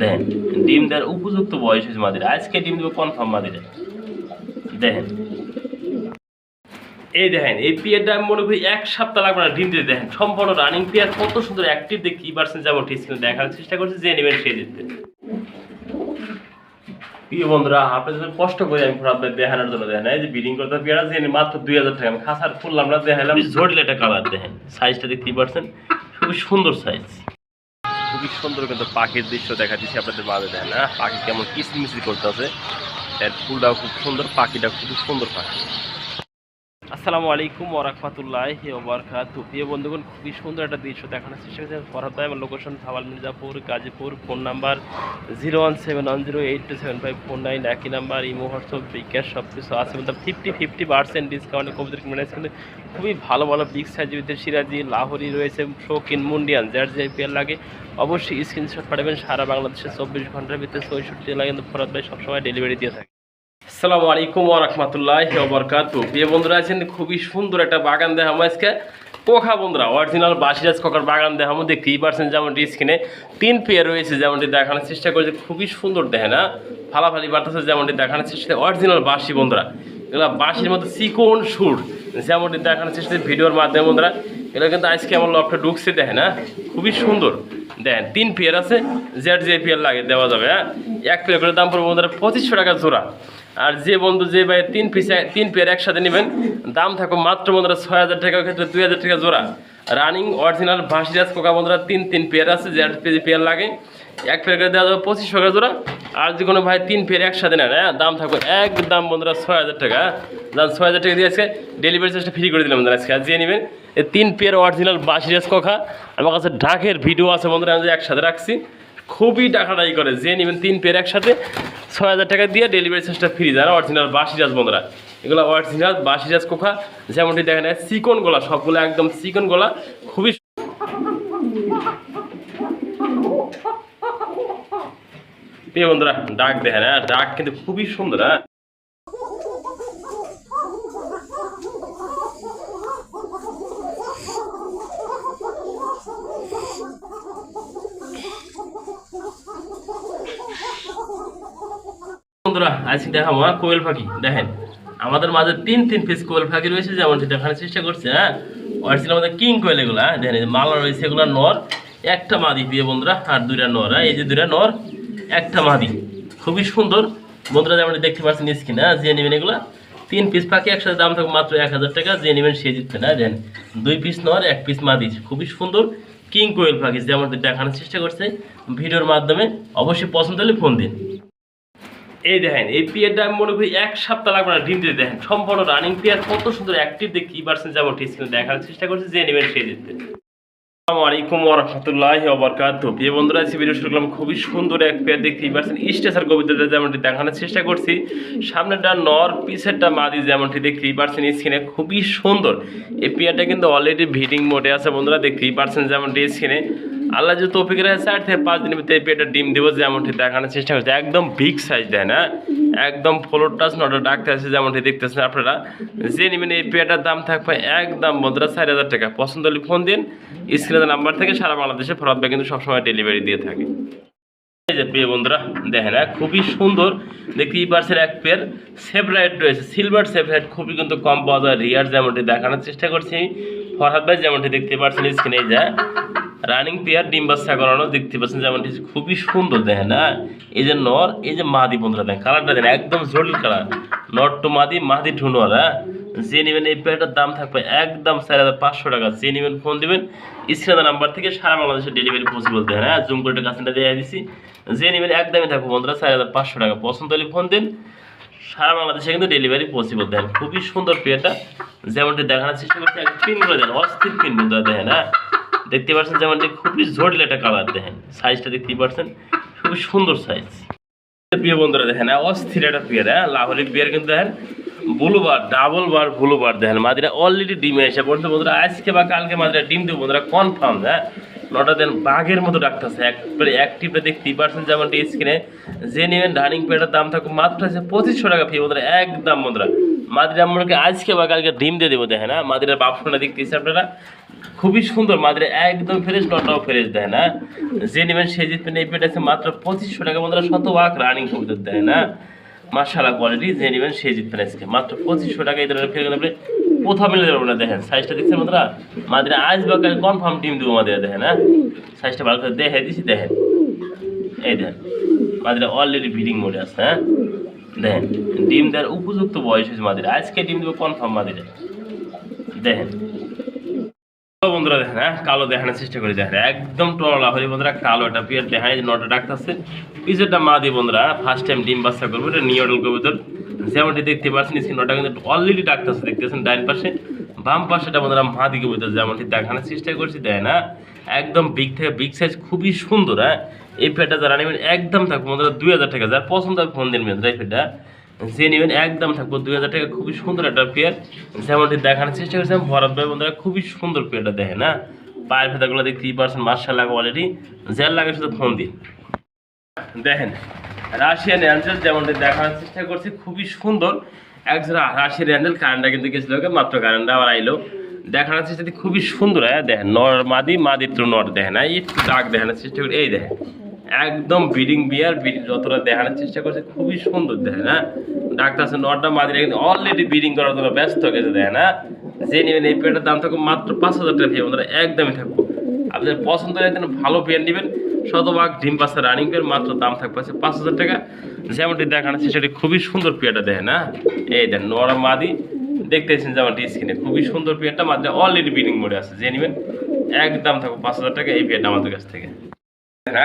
দেখেন ডিম দেওয়ার উপযুক্ত বয়স হয়েছে মাদিরা। আজকে ডিম দেবো কনফার্ম মাদিরা। দেখেন। এই দেখেন, এই পিয়ারটা আমি মনে করি এক সপ্তাহ লাগবে না ডিম দিতে। দেখেন, সম্পূর্ণ রানিং পিয়ার কত সুন্দর অ্যাক্টিভ দেখি কি পার্সেন্ট যেমন ঠিক দেখার চেষ্টা করছি যে নেবেন সে দিতে প্রিয় বন্ধুরা আপনার জন্য কষ্ট করে আমি আপনার দেখানোর জন্য দেখেন এই যে বিডিং করতে পেঁয়াজ দিয়ে মাত্র দুই হাজার টাকা। আমি খাসার খুললাম না দেখালাম। ঝড়লে একটা কালার দেখেন সাইজটা দেখতেই পারছেন খুবই সুন্দর সাইজ খুবই সুন্দর কিন্তু পাখির দৃশ্য দেখা দিচ্ছি আপনাদের মাঝে দেখেন না পাখি কেমন কিসমিসি করতেছে। এর ফুলটাও খুব সুন্দর পাখিটা খুব সুন্দর পাখি। আসসালামু আলাইকুম ওরহমতুল্লাহ ওবরকাত প্রিয় বন্ধুগণ, খুবই সুন্দর একটা দৃশ্য দেখানোর চেষ্টা করছে। ফরহাদ ভাই, আমার লোকেশন সাওয়াল Mirzapur, Gazipur phone number zero one seven one zero eight two seven five four nine একই নাম্বার ইমো হোয়াটসঅ্যাপ বিকাশ সব কিছু আছে মধ্যে ফিফটি ফিফটি পার্সেন্ট ডিসকাউন্টে কবিতার কিনে কিন্তু খুবই ভালো ভালো বিগ সাইজের ভিতরে সিরাজি, লাহোরি রয়েছে শৌকিন মুন্ডিয়ান, যার যে পেয়ার লাগে। অবশ্যই স্ক্রিনশট পাঠাবেন, সারা বাংলাদেশে চব্বিশ ঘণ্টার ভিতরে চৌষট্টি জেলা কিন্তু ফরহাদ ভাই সবসময় ডেলিভারি দিয়ে থাকে। আসসালামু আলাইকুম ওরহমতুল্লাহ বরকাত। প্রিয় বন্ধুরা, আছেন খুবই সুন্দর একটা বাগান দেখাবো আজকে। কোখা বন্ধুরা অরিজিনাল বাসিরাজ কোকার বাগান দেখাবো, দেখতেই পারছেন যেমনটি স্ক্রিনে তিন পেয়ার রয়েছে যেমনটি দেখানোর চেষ্টা করেছে খুবই সুন্দর দেখে না ফালাফালি বাড়তেছে যেমনটি দেখানোর চেষ্টা অরিজিনাল বাসি বন্ধুরা, এগুলো বাসির মতো চিকন সুর, যেমনটি দেখানোর চেষ্টা ভিডিওর মাধ্যমে বন্ধুরা। এগুলো কিন্তু আজকে আমার লফটা ঢুকছে দেখে না খুবই সুন্দর। দেখেন, তিন পেয়ার আছে জেড যে পেয়ার লাগে দেওয়া যাবে হ্যাঁ? এক পেয়ার করে দাম পড়বে বন্ধুরা, পঁচিশশো টাকা জোড়া। আর যে বন্ধু যে ভাই তিন পিস, তিন পেয়ার একসাথে নেবেন, দাম থাকবে মাত্র বন্ধুরা ছয় হাজার টাকার ক্ষেত্রে দুই হাজার টাকা জোড়া। রানিং অরিজিনাল ভাসিরাজ কোকা বন্ধুরা তিন তিন পেয়ার আছে, যে পেজি পেয়ার লাগে। এক পেয়ার করে দেওয়া যাবে পঁচিশ টাকা জোড়া। আর যে কোনো ভাই তিন পেয়ার একসাথে নেন হ্যাঁ দাম থাকবে একদম বন্ধুরা ছয় হাজার টাকা। দাম ছয় হাজার টাকা দিয়ে আজকে ডেলিভারি চার্জটা ফ্রি করে দিলাম বন্ধুরা আজকে, আর যে নেবেন, এই তিন পেয়ার অরিজিনাল বাসিরাজ কোকা। আমার কাছে ঢাকের ভিডিও আছে বন্ধুরা, আমি একসাথে রাখছি। খুবই টাকাটাই করে, যে নেবেন তিন পেয়ার একসাথে ছয় হাজার টাকা দিয়ে ডেলিভারি চার্জটা ফ্রি যারা অরিজিনাল বাসি বাসিরাজ বন্ধুরা। এগুলো অরিজিনাল বাসি বাসিরাজ কোখা যেমনটি দেখা যায় চিকন গোলা, সবগুলো একদম চিকন গোলা, খুবই বন্ধুরা, ডাক দেখেন হ্যাঁ? ডাক কিন্তু খুবই সুন্দর হ্যাঁ? বন্ধুরা, আজকে দেখাবো হ্যাঁ কোয়েল পাখি। দেখেন, আমাদের মাঝে তিন তিন পিস কোয়েল পাখি রয়েছে যেমন দেখানোর চেষ্টা করছে হ্যাঁ। অরিজিনাল আমাদের কিং কোয়েল এগুলো হ্যাঁ। দেখেন মালা রয়েছে এগুলো নর, একটা মাদি দিয়ে বন্ধুরা, আর দুইটা নর হ্যাঁ। এই যে দুইটা নর, একটা মাদি। খুবই সুন্দর। বন্ধুরা যেমন দেখতে পাচ্ছেন স্ক্রিনে হ্যাঁ যে নেবেন এগুলো, তিন পিস পাখি একসাথে দাম থাকবে মাত্র এক হাজার টাকা, যে নেবেন সে জিতবে না দেন দুই পিস নর, এক পিস মাদি, খুবই সুন্দর। কিং কোয়েল পাখি যেমন দেখানোর চেষ্টা করছে, ভিডিওর মাধ্যমে অবশ্যই পছন্দ হলে ফোন দিন। এই দেখেন, এই পিয়ারটা আমি মনে করি এক সপ্তাহ লাগবে না, ডিম দিতে দেখেন। সম্পূর্ণ রানিং পিয়ার, কত সুন্দর অ্যাক্টিভ দেখি পার্সেন্ট যেমন স্ক্রিনে দেখার চেষ্টা করছি, যে নেবেন সে দিতে ভিডিও শুরু খুবই সুন্দর কবিতাটা যেমনটি দেখানোর চেষ্টা করছি নর মাদি যেমনটি দেখতেই পারছেন খুবই সুন্দর। এই পেয়ারটা কিন্তু অলরেডি ভিডিং মোডে আছে বন্ধুরা দেখতেই পারছেন যেমনটি স্ক্রিনে আল্লাহ যে তৌফিক রাখে চার থেকে পাঁচ দিনের ভিতরে পেয়ারটা ডিম দেবো যেমনটি দেখানোর চেষ্টা করছে। একদম বিগ সাইজ দেয় না একদম ফ্লোর টাচ নটা ডাকতে আছে যেমনটি দেখতেছেন আপনারা। যে নেবেন এই পেয়ারটার দাম থাকবে একদম বন্ধুরা চার হাজার টাকা। পছন্দ হলে ফোন দিন স্ক্রিনের নাম্বার থেকে সারা বাংলাদেশে ফরাদ ভাই কিন্তু সবসময় ডেলিভারি দিয়ে থাকে। এই বন্ধুরা দেখেন হ্যাঁ, খুবই সুন্দর। দেখতেই এক রয়েছে। সিলভার খুবই কিন্তু কম পাওয়া যায়। রিয়ার যেমনটি দেখানোর চেষ্টা করছি। ফরহাদ ভাই যেমনটি দেখতে পাচ্ছেন স্ক্রিনে যায় রানিং পেয়ার ডিম বাচ্চা করানো দেখতে পাচ্ছেন যেমনটি খুবই সুন্দর দেখেন হ্যাঁ? এই যে নর, এই যে মাদি বন্ধুরা দেখেন কালারটা দেখেন, একদম জটিল কালার নর টু মাদি মাদি টু নর হ্যাঁ? যে নেবেন এই পেয়ারটার দাম থাকবে একদম চার হাজার পাঁচশো টাকা। যে নেবেন ফোন দিবেন স্ক্রিনের নাম্বার থেকে সারা বাংলাদেশে ডেলিভারি পসিবল দেখেন হ্যাঁ? জুম করে কাছেটা দিয়ে দিছি। যে নেবেন একদমই থাকবে বন্ধুরা চার হাজার পাঁচশো টাকা। পছন্দ হলে ফোন দিন। সারা বাংলাদেশে কিন্তু ডেলিভারি পসিবল দেন। খুবই সুন্দর পেয়ারটা যেমনটি দেখানোর চেষ্টা করছি পিন করে দেন অস্থির পিন কিন্তু দেখেন হ্যাঁ? দেখতে পাচ্ছেন যেমনটি খুবই জটিল একটা কালার দেখেন। সাইজটা দেখতেই পাচ্ছেন খুবই সুন্দর সাইজ প্রিয় বন্ধুরা দেখেন হ্যাঁ, অস্থির একটা পেয়ার হ্যাঁ? লাহোরি পেয়ার কিন্তু দেখেন blue bar double bar blue bar দেখেন মাদিরা অলরেডি ডিমে এসে পড়ছে বন্ধুরা। আজকে বা কালকে মাদিরা ডিম দেবো বন্ধুরা কনফার্ম হ্যাঁ? নটা দেন বাঘের মতো ডাকতেছে একবারে অ্যাক্টিভটা দেখতেই পারছেন যেমনটি স্ক্রিনে যে নেবেন রানিং পেয়ারটার দাম থাকুক মাত্র আছে পঁচিশশো টাকা ফি বন্ধুরা, একদম বন্ধুরা। মাদিরা মনে আজকে বা কালকে ডিম দিয়ে দেবো, দেখেন হ্যাঁ? মাদিরার বাপসোনা দেখতেছি আপনারা? খুবই সুন্দর, মাদিরা একদম ফ্রেশ নটাও ফ্রেশ দেয় না যে নেবেন সেই জিতবেন এই পেট আছে মাত্র পঁচিশশো টাকা, বন্ধুরা, শতভাগ রানিং করতে দেয় না মার্শাল্লাহ কোয়ালিটি যে নেবেন সেই জিতবেন আজকে। মাত্র পঁচিশশো টাকা এই ধরনের আপনি কোথাও মিলে যাবেন না, দেখেন। সাইজটা দেখছেন বন্ধুরা? মাদিরা আজ বা কাল কনফার্ম ডিম দেবো মাদিরা, দেখেন হ্যাঁ? সাইজটা ভালো করে দেখে দিছি, দেখেন। এই দেখেন, মাদিরা অলরেডি ব্রিডিং মোডে আছে হ্যাঁ? দেখেন, ডিম দেওয়ার উপযুক্ত বয়স হয়েছে মাদিরা। আজকে ডিম দেবো কনফার্ম মাদিরা। দেখেন। বন্ধুরা, দেখেন হ্যাঁ? কালো দেখানোর চেষ্টা করে, দেখেন। একদম টলা হয়ে বন্ধুরা, কালো একটা পিয়ার দেখায় নটা ডাকতেছে। পিছুটা মা দিয়ে বন্ধুরা ফার্স্ট টাইম ডিম বাচ্চা করব, এটা নিয়ডল কবুতর যেমনটি দেখতে পাচ্ছেন স্ক্রিন নটা কিন্তু অলরেডি ডাকতেছে, দেখতেছেন ডাইন পাশে, বাম পাশেটা বন্ধুরা মা দিকে কবুতর যেমনটি দেখানোর চেষ্টা করছি, দেয় না? একদম বিগ থেকে বিগ সাইজ খুবই সুন্দর হ্যাঁ? এই ফেটা যারা নেবেন, একদম থাকব বন্ধুরা দুই হাজার টাকা। যার পছন্দ হবে ফোন দিন বন্ধুরা এই ফেটা যে নেবেন, একদম থাকব দুই হাজার টাকা, খুবই সুন্দর একটা পেয়ার যেমনটি দেখানোর চেষ্টা করেছিলাম ভরত ভাই বন্ধুরা খুবই সুন্দর পেয়ারটা দেখে না পায়ের ফেতাগুলো দেখতেই পারছেন মার্শাল লাগে অলরেডি জেল লাগে শুধু ফোন দিন দেখেন রাশিয়ান অ্যাঞ্জেল যেমনটি দেখানোর চেষ্টা করছি, খুবই সুন্দর। একজোড়া রাশিয়ান অ্যাঞ্জেল কারেন্টটা কিন্তু গেছিল মাত্র কারেন্টটা আবার আইলো দেখানোর চেষ্টা খুবই সুন্দর হ্যাঁ দেখেন, নর মাদি মাদি নর দেখেন হ্যাঁ একটু দাগ দেখানোর চেষ্টা করি, এই দেখেন, একদম বিডিং বিয়ার বিডিং যতটা দেখানোর চেষ্টা করছে, খুবই সুন্দর দেখেন হ্যাঁ ডাক্তার আছে নটা মাদিরা কিন্তু অলরেডি ব্রিডিং করার জন্য ব্যস্ত গেছে, দেখেন হ্যাঁ যে নেবেন এই পেয়ারটার দাম থাকবে মাত্র পাঁচ হাজার টাকা বন্ধুরা, একদমই থাকব আপনাদের পছন্দ একদম ভালো পেয়ার নেবেন। শতভাগ ডিম পাশা রানিং পেয়ার মাত্র দাম থাকবে আছে পাঁচ হাজার টাকা। যেমনটি দেখানো সেটি খুবই সুন্দর পেয়ারটা দেখেন হ্যাঁ? এই দেন, নরম মাদি। দেখতেছেন যেমনটি স্ক্রিনে খুবই সুন্দর পেয়ারটা মাত্র অলরেডি বিডিং মোডে আছে। যে নেবেন একদম থাকবে পাঁচ হাজার টাকা, এই পেয়ারটা আমাদের কাছ থেকে।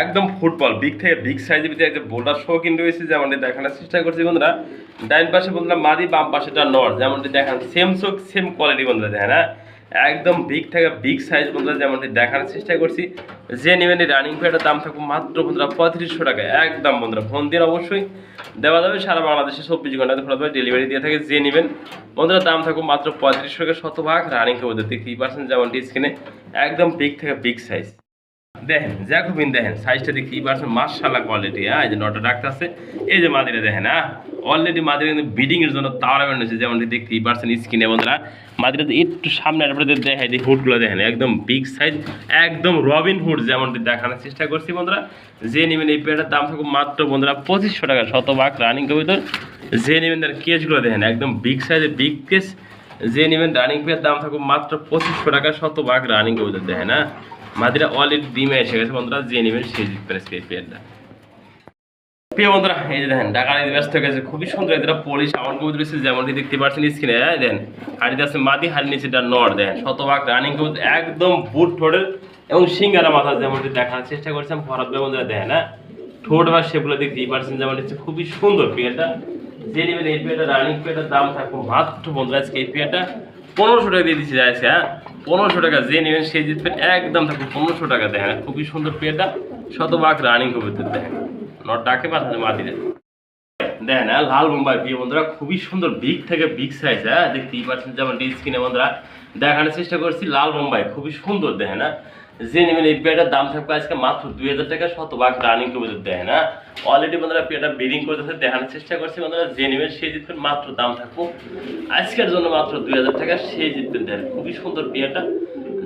একদম ফুটবল বিগ থেকে বিগ সাইজের ভিতরে একদম বোল্ডার শৌখিন রয়েছে, যেমনটি দেখানোর চেষ্টা করছি বন্ধুরা। ডাইন পাশে বন্ধুরা, মাদি, বাম পাশেটা নর, যেমনটি দেখান সেম চোখ সেম কোয়ালিটি বন্ধুরা, দেখেন হ্যাঁ? একদম বিগ থেকে বিগ সাইজ বন্ধুরা যেমনটি দেখার চেষ্টা করছি। যে নেবেন এই রানিং পেয়ারটার দাম থাকবে মাত্র বন্ধুরা পঁয়ত্রিশশো টাকা একদম বন্ধুরা ফোন দিন অবশ্যই দেওয়া যাবে। সারা বাংলাদেশে চব্বিশ ঘন্টাতে ফোন ডেলিভারি দিয়ে থাকে যে নেবেন। বন্ধুরা, দাম থাকবে মাত্র পঁয়ত্রিশশো টাকা শতভাগ রানিং কবুতর দেখতেই পারছেন যেমনটি স্ক্রিনে একদম বিগ থেকে বিগ সাইজ দেখেন, জ্যাকোবিন দেখেন সাইজটা দেখতেই পারছেন মার্শাল্লাহ কোয়ালিটি হ্যাঁ? এই যে নটা ডাক্তার আছে এই যে মাদিরে দেখেন হ্যাঁ অলরেডি মাদিরে কিন্তু বিডিং এর জন্য তাওয়ার হয়েছে যেমন দেখতেই পারছেন স্কিনে বন্ধুরা। মাদিরে একটু সামনে আপনাদের দেখাই দিই হুডগুলো দেখেন, একদম বিগ সাইজ একদম রবিন হুড যেমনটি দেখানোর চেষ্টা করছি, বন্ধুরা। যে নেবেন এই পেয়ারটার দাম থাকুক মাত্র, বন্ধুরা, পঁচিশশো টাকা, শতভাগ রানিং কবিতর যে নেবেন তার কেসগুলো দেখেন, একদম বিগ সাইজের বিগ কেস যে নেবেন রানিং পেয়ার দাম থাকুক মাত্র পঁচিশশো টাকা, শতভাগ রানিং কবিতর দেখেন হ্যাঁ মাদিরা অলরেডি ডিমে এসে গেছে বন্ধুরা, যে নেবেন সেই জিতবেন আজকে পেয়ারটা প্রিয় বন্ধুরা, এই যে দেখেন ঢাকা ব্যস্ত হয়ে গেছে, খুবই সুন্দর এটা পলিশ আমার কবুতর রয়েছে যেমনটি দেখতে পাচ্ছেন স্ক্রিনে দেন হাড়িতে আছে মাদি হাড়ি নিচে এটা নর দেন শতভাগ রানিং কবুতর, একদম বুট ঠোঁটের এবং সিঙ্গারা মাথা যেমনটি দেখার চেষ্টা করছিলাম ভাই বন্ধুরা, দেখেন হ্যাঁ? ঠোঁট বা সেগুলো দেখতেই পাচ্ছেন যেমন হচ্ছে খুবই সুন্দর পেয়ারটা যে নেবেন এই পেয়ারটা রানিং পেয়ারটার দাম থাকবে মাত্র বন্ধুরা, আজকে এই পেয়ারটা পনেরোশো টাকা দিয়ে দিচ্ছি যাচ্ছে হ্যাঁ? পনেরোশো টাকা যে নেবেন সেই জিতবেন। একদম থাকবে পনেরোশো টাকা দেখেন। খুবই সুন্দর পেয়ারটা শতভাগ রানিং কবুতর দেখেন। নট ডাকে পাঠাচ্ছে মাদিরে দেখেন হ্যাঁ লাল বোম্বাই বিয়ে বন্ধুরা, খুবই সুন্দর বিগ থেকে বিগ সাইজ হ্যাঁ দেখতেই পাচ্ছেন যেমন স্ক্রিনে বন্ধুরা। দেখানোর চেষ্টা করছি, লাল বোম্বাই, খুবই সুন্দর, দেখেন হ্যাঁ। যে নেবেন এই পেয়ারটার দাম থাকবে আজকে মাত্র দুই হাজার টাকা, শতভাগ রানিং কবিতর দেয় না অলরেডি বন্ধুরা পেয়ারটা বিডিং করতেছে, দেখানোর চেষ্টা করছি বন্ধুরা, যে নেবেন সেই জিতবেন, মাত্র দাম থাকব। আজকের জন্য মাত্র দুই হাজার টাকা, সেই জিতবেন দেখেন খুবই সুন্দর পেয়ারটা।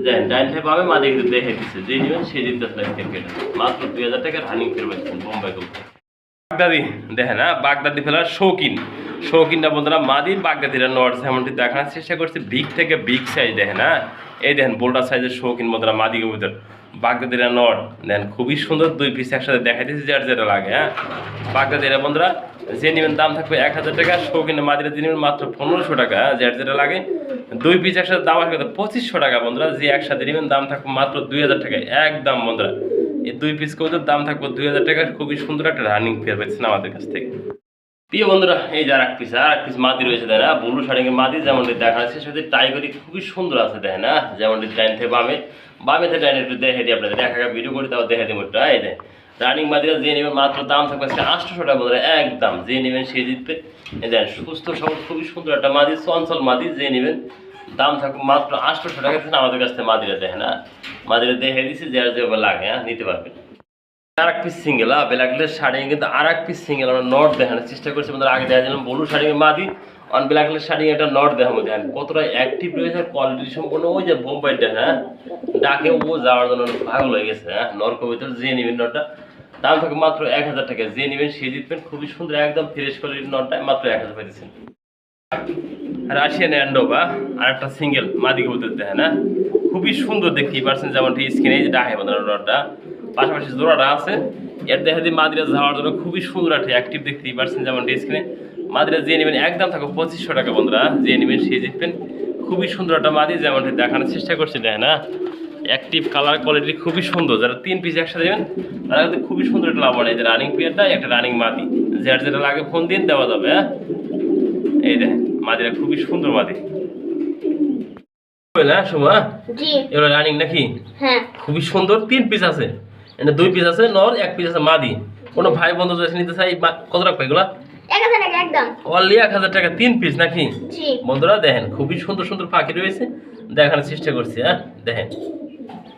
দেন, ডাইন থেকে পাবে মাঝে কিন্তু দেখে দিচ্ছে, যে নেবেন, সেই জিততে পেয়ারটা মাত্র দুই হাজার টাকা রানিং ফেরবেন বোম্বাই কবিতর বাগদাদি, দেখেন হ্যাঁ বাগদাদি ফেলার শৌখিন। শৌখিনটা বন্ধুরা মাদি, বাগদাদিরা নর্থ যেমনটি দেখানোর চেষ্টা করছে বিগ থেকে বিগ সাইজ দেখেন হ্যাঁ। এই দেখেন বোল্ডার সাইজের শৌখিন বন্ধুরা মাদি কবুতর বাগদাদিরা নট। দেখেন খুবই সুন্দর দুই পিস একসাথে দেখা দিয়েছে যার যেটা লাগে হ্যাঁ? বাগদাদিরা বন্ধুরা যে নেবেন দাম থাকবে এক হাজার টাকা শৌখিন মাদিরা নেবেন মাত্র পনেরোশো টাকা হ্যাঁ, যার যেটা লাগে। দুই পিস একসাথে দাম আসবে পঁচিশশো টাকা বন্ধুরা যে একসাথে নেবেন দাম থাকবে মাত্র দুই হাজার টাকা একদম বন্ধুরা। এই দুই পিস কবুতর দাম থাকবে দুই হাজার টাকা খুবই সুন্দর একটা রানিং পেয়ার পেয়েছেন আমাদের কাছ থেকে। প্রিয় বন্ধুরা এই যে আর এক পিস আর এক পিস মাদি রয়েছে তাই না বুলু শাড়িকে মাদি যেমন দেখা যাচ্ছে সেটা টাইগরি খুবই সুন্দর আছে তাই না যেমন ডাইন থেকে বামে। বামে থেকে ডাইন একটু দেখে দিই আপনাদের। দেখা ভিডিও করে, তাও দেখে দেবো এই দেয় রানিং মাদিরা যে নেবেন, মাত্র দাম থাকবে আজকে আটশোশো টাকা বন্ধুরা একদম যে নেবেন সে জিতবে দেন সুস্থ সবল, খুবই সুন্দর একটা মাদি, চঞ্চল মাদি যে নেবেন, দাম থাকবে মাত্র আটশোশো টাকা। থেকে আমাদের কাছ থেকে মাদিরা দেখে না। মাদিরা দেখে দিচ্ছি যার যেভাবে লাগে হ্যাঁ নিতে পারবেন আর এক পিস সিঙ্গেল হ্যাঁ বেলাগলের শাড়ি, কিন্তু আর এক পিস সিঙ্গেল আমরা নট দেখানোর চেষ্টা করছি। আমাদের আগে দেখা দিলাম বলু শাড়ি মাদি। অন ব্ল্যাক কালার শাড়ি একটা নট দেখাবো দেখেন, কতটা অ্যাক্টিভ রয়েছে কোয়ালিটি সম্পূর্ণ ওই যে বোম্বাইটা হ্যাঁ? ডাকে ও যাওয়ার জন্য ভালো হয়ে গেছে হ্যাঁ? নর কবিতা যে নেবেন নটটা দাম থাকে মাত্র এক হাজার টাকা যে নেবেন সে জিতবেন। খুবই সুন্দর, একদম ফ্রেশ কোয়ালিটির নটটা মাত্র এক হাজার পাইতেছেন। রাশিয়ান অ্যান্ডোবা আর একটা সিঙ্গেল মাদি কবুতর দেখেন হ্যাঁ খুবই সুন্দর দেখতেই পারছেন যেমন স্ক্রিনে যে ডাহে বাঁধানো নটটা পাশাপাশি জোড়াটা আছে। এর দেখা দিয়ে মাদিরা যাওয়ার জন্য খুবই সুন্দর একটা অ্যাক্টিভ দেখতেই পারছেন যেমন স্ক্রিনে মাদিরা যে নেবেন, একদম থাকো পঁচিশশো টাকা বন্ধুরা, যে নেবেন সে জিতবেন। খুবই সুন্দর একটা মাদি যেমন দেখানোর চেষ্টা করছে দেখেন হ্যাঁ অ্যাক্টিভ কালার কোয়ালিটি খুবই সুন্দর। যারা তিন পিস একসাথে দেবেন তারা কিন্তু খুবই সুন্দর একটা লাভ এই যে রানিং পেয়ারটা একটা রানিং মাদি। যার যেটা লাগে ফোন দিয়ে দেওয়া যাবে হ্যাঁ? এই দেখেন মাদিরা খুবই সুন্দর মাদি। হ্যাঁ সোমা? জি। এগুলো রানিং নাকি? হ্যাঁ। খুবই সুন্দর তিন পিস আছে। এটা দুই পিস আছে নর এক পিস আছে মাদি। কোনো ভাই বন্ধু যদি নিতে চাই কত রাখবে এগুলা? অনলি এক হাজার টাকা তিন পিস নাকি? বন্ধুরা দেখেন খুবই সুন্দর সুন্দর পাখি রয়েছে। দেখানোর চেষ্টা করছি হ্যাঁ? দেখেন। Thank you.